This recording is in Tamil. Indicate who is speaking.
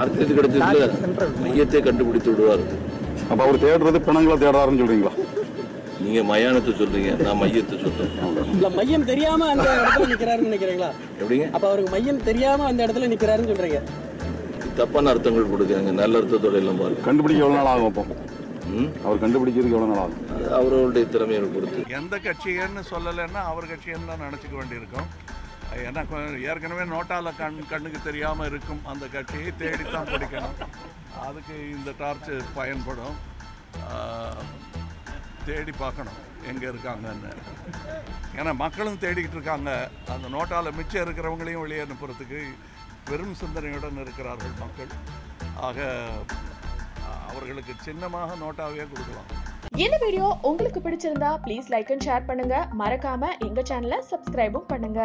Speaker 1: டார்கெட் கிடைச்சதுல மையத்தை கண்டுபிடித்து விடுவார்.
Speaker 2: அப்ப அவர் தேடுறது பிணங்களை தேடுறாருன்னு சொல்றீங்களா?
Speaker 1: நீங்க மயானத்தை சொல்றீங்க நான் மையத்தை சொல்றேன்.
Speaker 3: இல்ல மையம் தெரியாம அந்த இடத்துல நிக்கிறாருன்னு நினைக்கிறீங்களா?
Speaker 1: எப்படிங்க?
Speaker 3: அப்ப அவருக்கு மையம் தெரியாம அந்த இடத்துல நிக்கிறாருன்னு சொல்றீங்க.
Speaker 1: தப்பான அர்த்தங்கள் கொடுக்குறாங்க நல்ல அர்த்தத்தோட எல்லாம் பாருங்க.
Speaker 2: கண்டுபிடிக்க எவ்வளவு நாள் ஆகும் அப்போ?
Speaker 1: ம்?
Speaker 2: அவர் கண்டுபிடிக்கிறதுக்கு எவ்வளவு நாள் ஆகும்?
Speaker 1: அது அவர்களுடைய திறமையை பொறுத்து.
Speaker 4: எந்த கட்சின்னு சொல்லலைன்னா அவர் கட்சின்னு தான் நினச்சிக்க வேண்டியிருக்கும். ஏன்னா ஏற்கனவே நோட்டால கண் கண்ணுக்கு தெரியாமல் இருக்கும் அந்த கட்சியை தேடித்தான் பிடிக்கணும். அதுக்கு இந்த டார்ச் பயன்படும். தேடி பார்க்கணும் எங்கே இருக்காங்கன்னு. ஏன்னா மக்களும் தேடிக்கிட்டு இருக்காங்க. அந்த நோட்டால மிச்சம் இருக்கிறவங்களையும் வெளியே அனுப்புறதுக்கு பெரும் சிந்தனையுடன் இருக்கிறார்கள் மக்கள். ஆக அவர்களுக்கு சின்னமாக நோட்டாவே கொடுக்கலாம்.
Speaker 5: இந்த வீடியோ உங்களுக்கு பிடிச்சிருந்தா ப்ளீஸ் லைக் அண்ட் ஷேர் பண்ணுங்க. மறக்காம எங்க சேனலை சப்ஸ்கிரைபும் பண்ணுங்க.